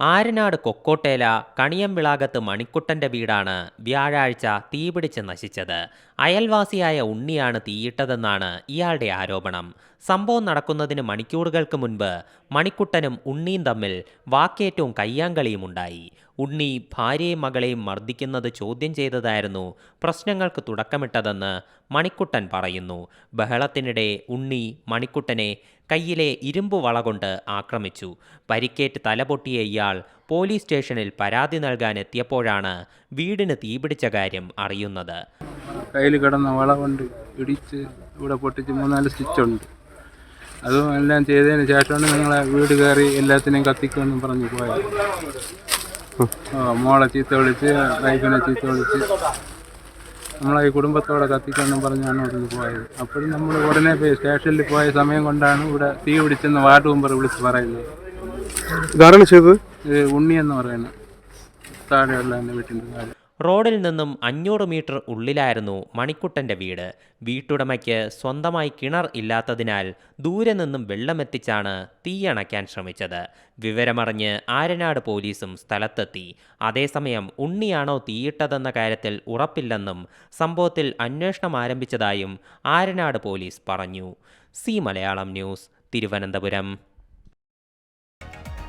ആരനാട് കൊക്കോട്ടേല കണിയംവിളാകത്ത് മണിക്കുട്ടന്റെ വീടാണ് വ്യാഴാഴ്ച തീപിടിച്ച് നശിച്ചത്. അയൽവാസിയായ ഉണ്ണിയാണ് തീയിട്ടതെന്നാണ് ഇയാളുടെ ആരോപണം. സംഭവം നടക്കുന്നതിന് മണിക്കൂറുകൾക്ക് മുൻപ് മണിക്കുട്ടനും ഉണ്ണിയും തമ്മിൽ വാക്കേറ്റവും കയ്യാങ്കളിയും ഉണ്ടായി. ഉണ്ണി ഭാര്യയും മകളെയും മർദ്ദിക്കുന്നത് ചോദ്യം ചെയ്തതായിരുന്നു പ്രശ്നങ്ങൾക്ക് തുടക്കമിട്ടതെന്ന് മണിക്കുട്ടൻ പറയുന്നു. ബഹളത്തിനിടെ ഉണ്ണി മണിക്കുട്ടനെ കയ്യിലെ ഇരുമ്പ് വള കൊണ്ട് ആക്രമിച്ചു. പരിക്കേറ്റ് തലപൊട്ടിയ ഇയാൾ പോലീസ് സ്റ്റേഷനിൽ പരാതി നൽകാൻ എത്തിയപ്പോഴാണ് വീടിന് തീപിടിച്ച കാര്യം അറിയുന്നത്. കയ്യിൽ കിടന്ന വള കൊണ്ട് ഇടിച്ച് ഇവിടെ പൊട്ടിച്ച് മൂന്നാൽ സ്റ്റിച്ചുണ്ട് അതും എല്ലാം ചെയ്തതിന് ശേഷമാണ് നിങ്ങളെ വീട് കയറി എല്ലാത്തിനെയും കത്തിക്കുമെന്നും പറഞ്ഞു പോയത്. മോളെ ചീത്ത വിളിച്ച് വൈഫിനെ ചീത്ത വിളിച്ച്. നമ്മളെ ഈ കുടുംബത്തോടെ കത്തിക്കുമെന്നും പറഞ്ഞാണ് ഇവിടുന്ന് പോയത്. അപ്പോഴും നമ്മൾ ഉടനെ പോയി സ്റ്റേഷനിൽ പോയ സമയം കൊണ്ടാണ് ഇവിടെ തീ പിടിച്ചെന്ന് വാർഡ് മെമ്പർ വിളിച്ച് പറയുന്നത്. ഇതാരാണ് ചെയ്തത്? ഉണ്ണി എന്ന് പറയുന്നത് താഴെയുള്ള എന്റെ വീട്ടിന്റെ താഴെ റോഡിൽ നിന്നും അഞ്ഞൂറ് മീറ്റർ ഉള്ളിലായിരുന്നു മണിക്കുട്ടന്റെ വീട്. വീട്ടുടമയ്ക്ക് സ്വന്തമായി കിണർ ഇല്ലാത്തതിനാൽ ദൂരെ നിന്നും വെള്ളമെത്തിച്ചാണ് തീയണയ്ക്കാൻ ശ്രമിച്ചത്. വിവരമറിഞ്ഞ് ആരനാട് പോലീസും സ്ഥലത്തെത്തി. അതേസമയം ഉണ്ണിയാണോ തീയിട്ടതെന്ന കാര്യത്തിൽ ഉറപ്പില്ലെന്നും സംഭവത്തിൽ അന്വേഷണം ആരംഭിച്ചതായും ആരനാട് പോലീസ് പറഞ്ഞു. C Malayalam news Thiruvananthapuram.